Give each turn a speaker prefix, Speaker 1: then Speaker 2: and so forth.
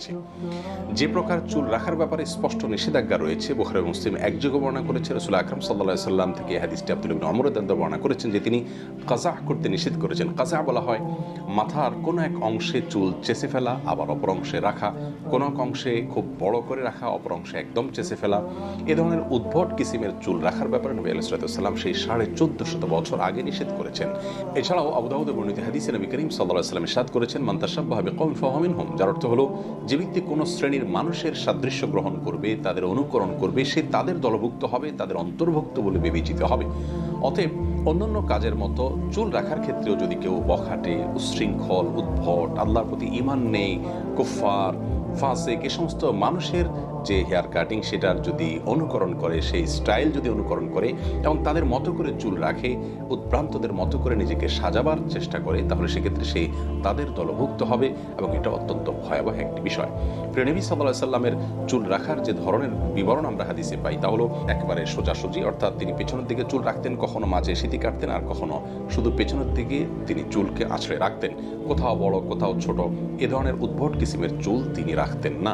Speaker 1: হচ্ছে। যে প্রকার চুল রাখার ব্যাপারে স্পষ্ট নিষেধাজ্ঞা রয়েছে, বুখারি মুসলিম একযোগে বর্ণনা করেছে। রসুল আকরম সাল্লাহ সাল্লাম থেকে হাদিসটি আব্দুল ইবিন অমর দান্ত বর্ণনা করেছেন যে তিনি কাজা করতে নিষেধ করেছেন। কাজা বলা হয়, মাথার কোনো এক অংশে চুল চেঁচে ফেলা, আবার অপর অংশে রাখা। কোনো এক অংশে খুব বড় করে রাখা, অপর অংশে একদম চেঁচে ফেলা। এ ধরনের উদ্ভট কিসিমের চুল রাখার ব্যাপারে নবী আলাইসালাম সেই সাড়ে চোদ্দ শত বছর আগে নিষেধ করেছেন। এছাড়াও আবুদাউদে বর্ণিত হাদিসে নবী করিম সাল্লাহ সাল্লাম ইসাদ করেছেন মান্তাসাব্বাহাবে কম ফহমিন হোম যার অর্থ হলো যে ব্যক্তি কোনো শ্রেণির মানুষের সাদৃশ্য গ্রহণ করবে, তাদের অনুকরণ করবে, সে তাদের দলভুক্ত হবে, তাদের অন্তর্ভুক্ত বলে বিবেচিত হবে। অতএব অন্যান্য কাজের মতো চুল রাখার ক্ষেত্রেও যদি কেউ বখাটে উচ্ছৃঙ্খল উদ্ভট, আল্লাহর প্রতি ইমান নেই কুফার ফাসেক এ সমস্ত মানুষের যে হেয়ার কাটিং সেটার যদি অনুকরণ করে, সেই স্টাইল যদি অনুকরণ করে এবং তাদের মতো করে চুল রাখে উৎপ্রান্তদের মতো করে নিজেকে সাজাবার চেষ্টা করে, তাহলে সেক্ষেত্রে সে তাদের দলভুক্ত হবে এবং এটা অত্যন্ত ভয়াবহ একটি বিষয়। প্রিয় নবী সাল্লাহ সাল্লামের চুল রাখার যে ধরনের বিবরণ আমরা হাদিসে পাই, তা হলো একেবারে সোজাসুজি, অর্থাৎ তিনি পেছনের দিকে চুল রাখতেন, কখনো মাঝে সিঁথি কাটতেন আর কখনো শুধু পেছনের দিকে তিনি চুলকে আছড়ে রাখতেন। কোথাও বড়, কোথাও ছোট, এ ধরনের উদ্ভট কিসিমের চুল তিনি রাখতেন না